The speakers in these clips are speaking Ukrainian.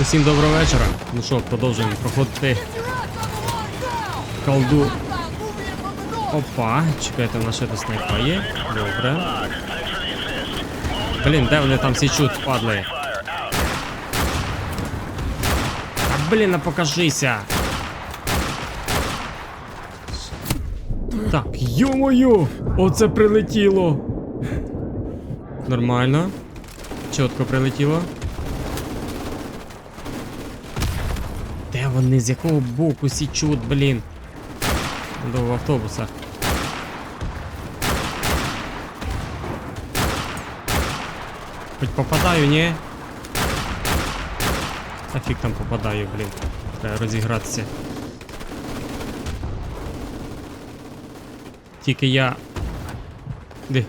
Усім доброго вечора. Ну що, продовжуємо проходити колду. Опа, чекайте, в нас ще до снайпа є. Добре. Блін, де вони там січуть, падли? А блін, а покажися. Так, йо-моє! Оце прилетіло. Нормально. Чітко прилетіло. Вони? З якого боку січуть, блін? До в автобусах. Хоть попадаю, ні? Та фіг там попадаю, блін. Треба розігратися. Тільки я. Де?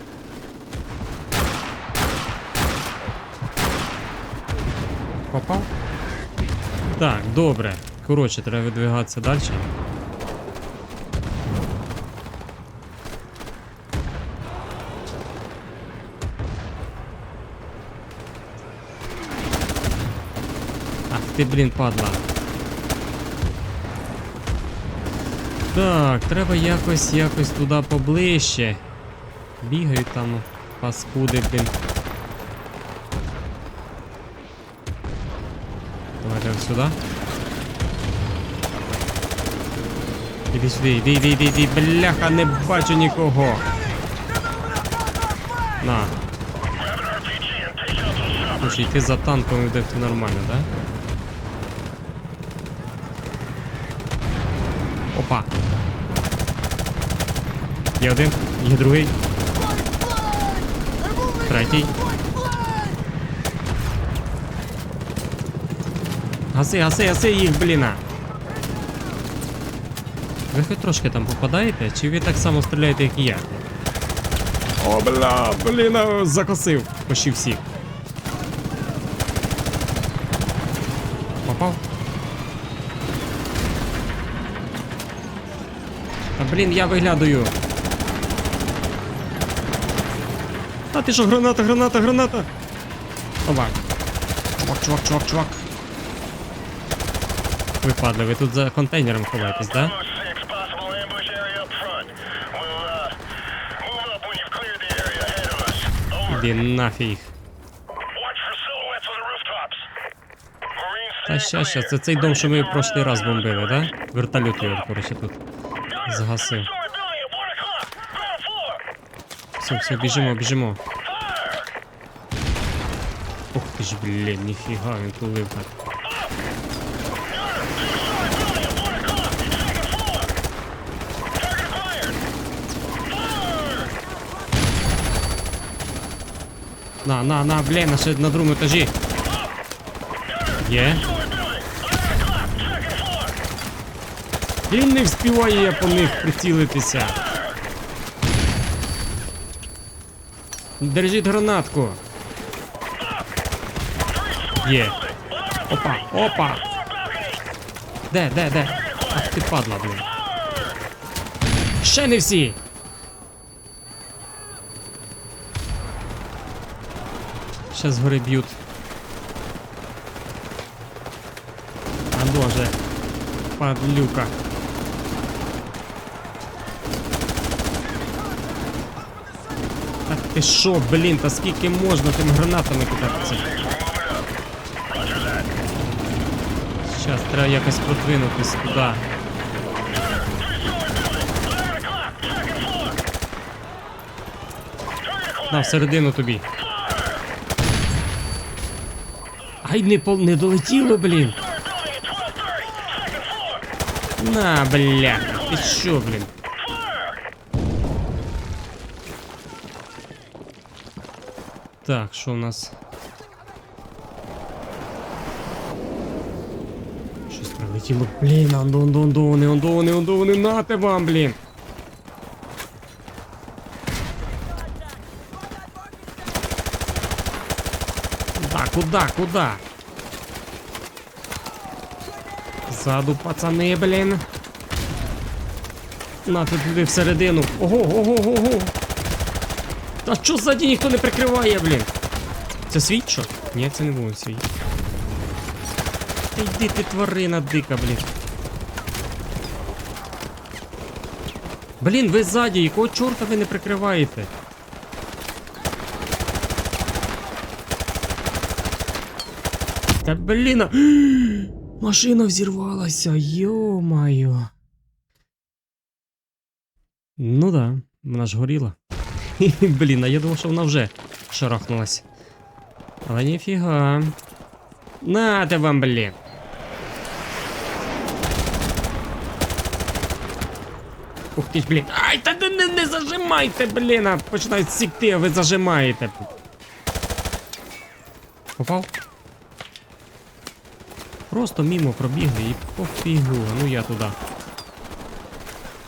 Попав? Так, добре. Коротше, треба видвигатися далі. Ах ти, блін, падла. Так, треба якось якось туди поближче. Бігають там паскуди, блін. Давайте сюди. Іди сюди, іди, іди, іди, іди, бляха, не бачу нікого. На. Слушай, йти за танком іде все нормально, да? Опа. Є один, є другий. Третій. Гаси, гаси, гаси їх, бліна. Ви хоч трошки там попадаєте, чи ви так само стріляєте, як і я? О, бля, блін, закосив. Почти всіх. Попав? Та блін, я виглядаю. А ти що, граната, граната, граната? Опа. Чувак, чувак, чувак, чувак. Ви падли, ви тут за контейнером ховаєтесь, да? Іди нафіг. Та ща, ща, це цей дом, що ми в прошлий раз бомбили, да? Вертольот його, коротше, тут. Загасив. Все, все, біжимо, біжимо. Ох ти ж, блін, ніфіга, він тулив так. На, на, на, блін, а ще на другому етажі. Є. Він не вспіває я по них прицілитися. Держіть гранатку. Є. Опа, опа. Де, де, де? Ах ти падла, блін. Ще не всі. Ще згори б'ють. А боже. Падлюка. Та ти що, блін, та скільки можна тим гранатами кидатися? Зараз треба якось продвинутись туди. На, всередину тобі. Ай, не, пол... не долетіло, блін. На, бля. Ти що, блін? Так, що у нас? Щось прилетіло. Блін, ондо, ондо, ондо, вони, ондо, вони, ондо, вони, нате вам, блін. Куда, куда, куда? Ззаду, пацани, блін. На ти туди всередину. Ого, ого, ого. Та що ззаді ніхто не прикриває, блін? Це свій що? Ні, це не був свій. Та йди ти тварина дика, блін. Блін, ви ззаді, якого чорта ви не прикриваєте? Та блін. Машина взірвалася, йо-моє. Ну да, вона ж горіла. Блін, а я думав, що вона вже шарахнулась. Але ніфіга. Нате вам, блін. Ух ти ж, блін. Ай, та не, не зажимайте, блін, а починають сікти, а ви зажимаєте. Попав? Просто мимо пробігли і пофігу. Ну я туди.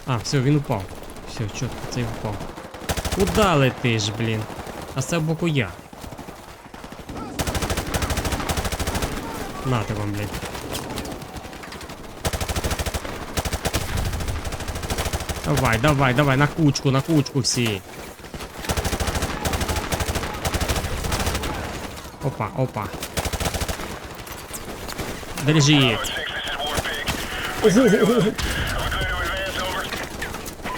А, все, він упав. Все, чітко, цей впав. Куда летиш, блін? А це боку я. Нате вам, блін. Давай, давай, давай, на кучку, на кучку всі. Опа, опа. Держи. Bravo 6, this is Warpig. We clear to, uh, are we clear to advance, over?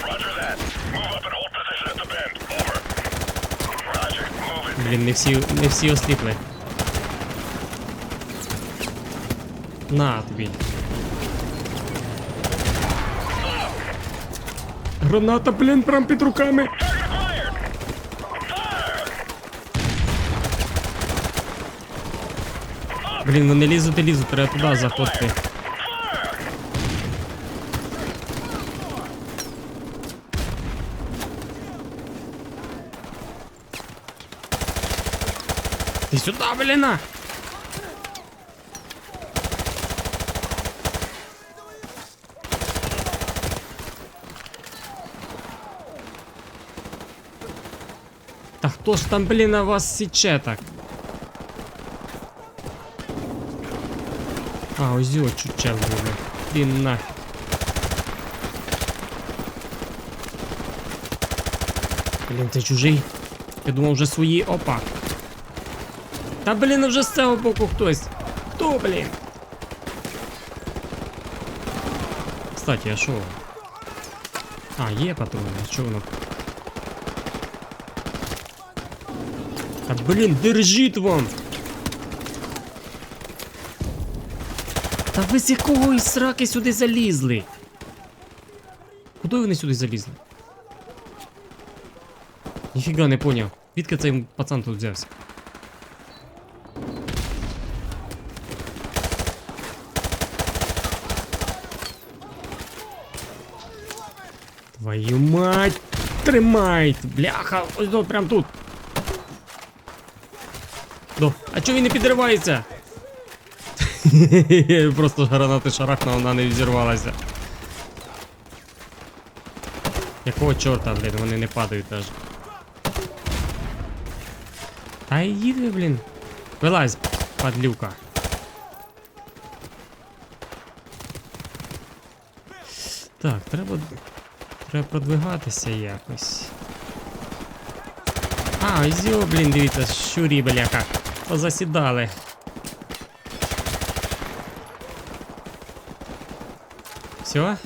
Roger that. Move up and hold position at the bend. Over. Roger, move it. Блін, не всі, не всі осліпли. На тобі. Граната, блін, прям під руками. Блін, вони лізуть і лізуть, треба туди заходити. Ти сюди, бліна! Та хто ж там, блін, на вас січе так? А, ось його чуче буде. Блін, нафіг. Блін, це чужий. Я думав, вже свої. Опа. Та блін, вже з цього боку хтось. Хто, блін? Кстати, а що? А, є патрони, а що воно? Та блін, держіть вам! Та ви з якого із сраки сюди залізли? Куди вони сюди залізли? Ніфіга не поняв. Відки цей пацан тут взявся? Твою мать! Тримай! Бляха! Ось до, прям тут! До. А чого він не підривається? Просто гранати шарахнула, вона не взірвалася. Якого чорта, блін, вони не падають даже. Та їди, блін. Вилазь, падлюка. Так, треба. Треба продвигатися якось. А, ось блін, дивіться, щурі, бляха. Позасідали. Все?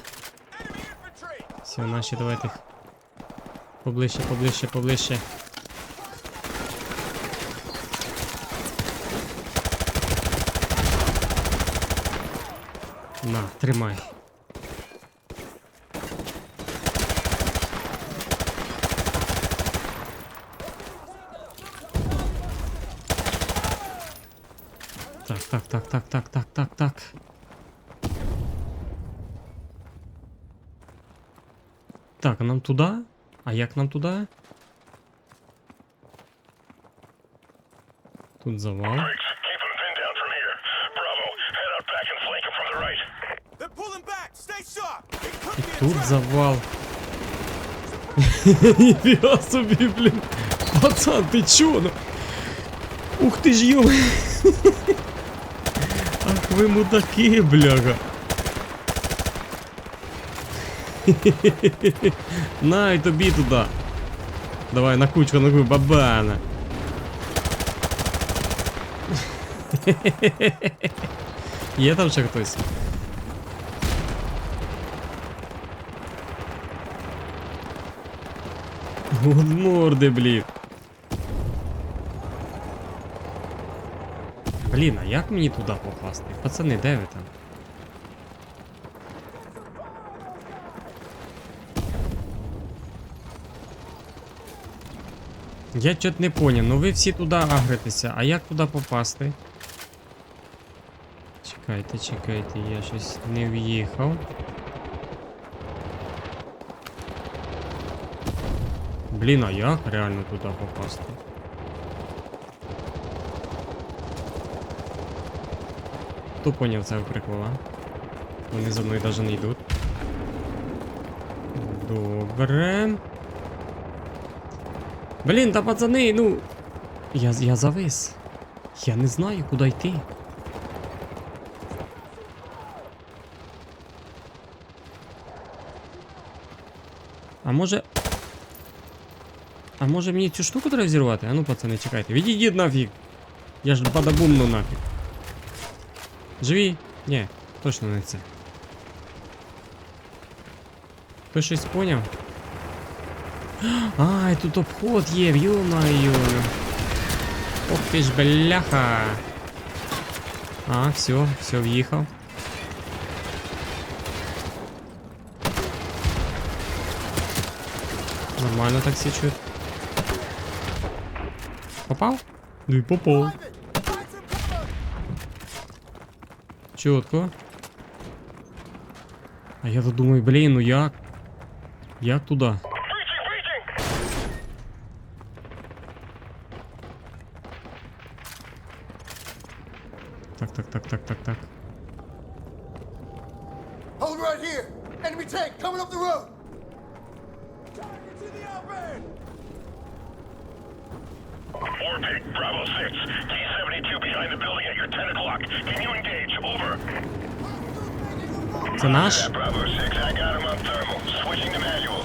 Все, наші давайте. Поближче, поближче, поближче. На, тримай. Так, так, так, так, так, так, так, так. Так, а нам туди? А як нам туди? Тут завал. Briggs, keep them pinned down from here. Bravo, head out back and flank them from the right. They're pulling back. Stay sharp. It could І be a тут trap. завал. Ніфіга собі, блін. Пацан, ти чо? Ну? Ух ти ж йо. Ах ви мудаки, бляга. На, і тобі туди. Давай на кучку, на кучку, бабана. Є там ще хтось? От морди, блін. Блін, а як мені туди попасти? Пацани, де ви там? Я чот не поняв, ну ви всі туди агритеся, а як туди попасти? Чекайте, чекайте, я щось не в'їхав. Блін, а як реально туди попасти? Хто поняв цей прикол, а? Вони за мною навіть не йдуть. Добре. Блін, та пацани, ну. Я, я завис. Я не знаю, куди йти. А може. А може мені цю штуку треба взірвати? А ну, пацани, чекайте. Відійдіть нафіг. Я ж бадабумну нафіг. Живі? Ні, точно не це. Ти щось поняв? Ай, тут обход є, ё-моё. Ох ти ж бляха. А, все, все, в'їхав. Нормально так січуть. Попав? Ну і попав. Чітко. А я тут думаю, блін, ну як? Як туди? Так, так, так, так, так, так. Hold right here! Enemy tank coming up the road! Target to the open! Warpig, Bravo 6. T-72 behind the building at your 10 o'clock. Can you engage? Over. Це наш? Bravo 6, I got him on thermal. Switching to manual.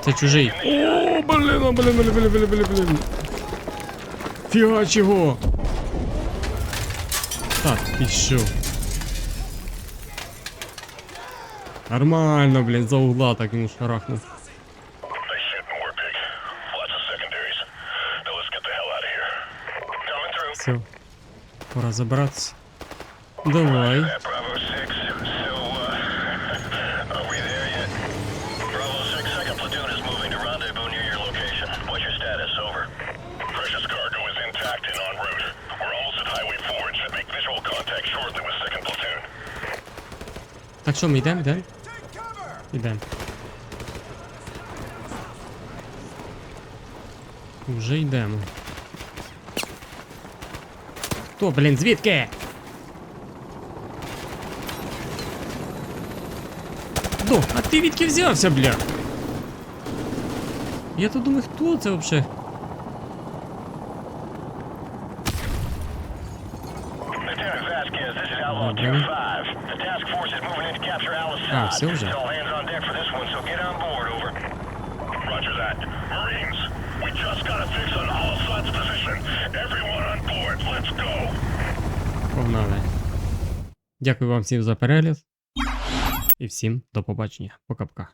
Це чужий. О, блін, о, блін, блін, блін, блін, блін, Блін. Фіга чого? Так, ти що? Нормально, блін, за угла так йому шарахнув. Nice shooting, Warpig. Lots Так що ми йдемо, йдемо? Take cover! Ідемо. Уже йдемо. Хто, блін, звідки? До, а ти відки взявся, бля? Я то думаю, хто це вообще? Lieutenant Vasquez, this is Outlaw Okay. Tier 5. The task force is moving in to capture Ah, Sod. все уже. All hands on deck for this one, so get on board, over. Roger that. Marines, we just got a fix on Al-Assad's position. Everyone on board, let's go. Погнали. Дякую вам всім за перегляд. І всім до побачення. Пока-пока.